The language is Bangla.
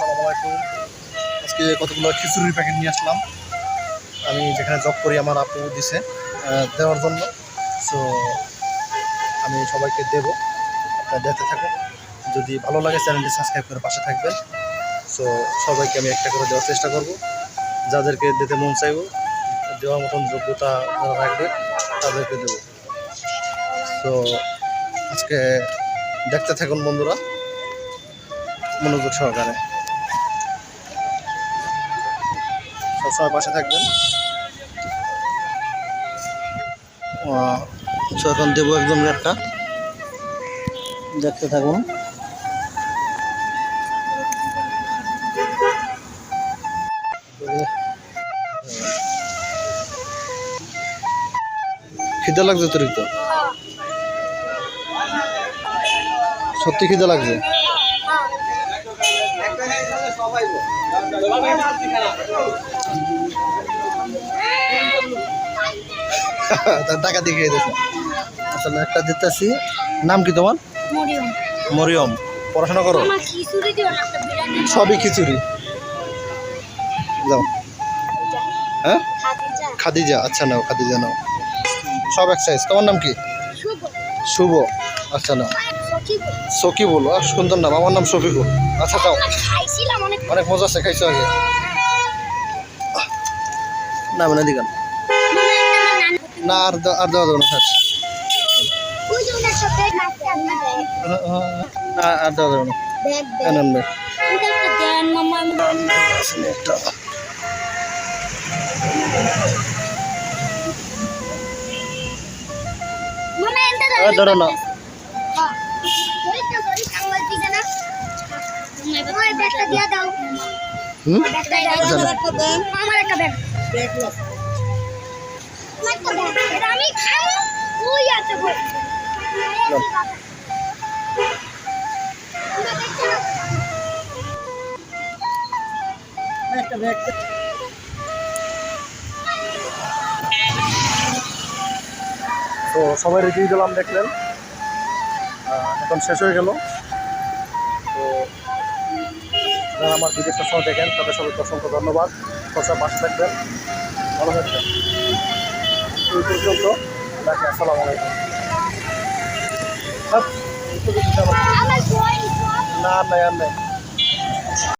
আসসালামু আজকে কতগুলো খিচুড়ির প্যাকেট নিয়ে আসলাম। আমি যেখানে জব করি, আমার আপু দিছে দেওয়ার জন্য। সো আমি সবাইকে দেব। আপনারা দেখতে থাকুন। যদি ভালো লাগে, চ্যানেলটি সাবস্ক্রাইব করে পাশে থাকবেন। সো সবাইকে আমি একটা করে দেওয়ার চেষ্টা করব। যাদেরকে দিতে মন চাইব, দেওয়ার মতন যোগ্যতা যারা রাখবে, তাদেরকে দেবো। সো আজকে দেখতে থাকুন বন্ধুরা। মনোযোগ সহকারে। সবসময় পাশে থাকবেন। তো এখন দেবো একদম রেটটা দেখতে থাকুন। খিদে লাগছে অতিরিক্ত? সত্যি খিদে লাগছে? টাকা দিয়ে খেয়ে দেখো আসলে একটা দিতেছি। নাম কি তোমার? মরিয়ম। পড়াশোনা করো? সবই খিচুড়ি। যাও। হ্যাঁ? খাদিজা। আচ্ছা নাও খাদিজা নাও। সব এক সাইজ তোমার নাম কি? শুভ। আচ্ছা নাও। সকিবুল। আর সুন্দর নাম আমার নাম শফিকুল। আচ্ছা যাও। খাইছিলাম অনেক। মজা আছে খাইছো আগে। না মানে দিগান। না আর আর দেওয়া যাবে না আর দেওয়া যাবে ব্যাগ হ্যাঁ, একটা মামা এন্টা আর ধরো না। তো সবাই রিভিউ দিলাম দেখলেন। এখন শেষ হয়ে গেল। তো যারা আমার ভিডিও সবসময় দেখেন তাদের সবাইকে অসংখ্য ধন্যবাদ। সবসময় পাশে থাকবেন। ভালো থাকবেন। এই পর্যন্ত রাখি আসসালামু আলাইকুম। না না আর নাই।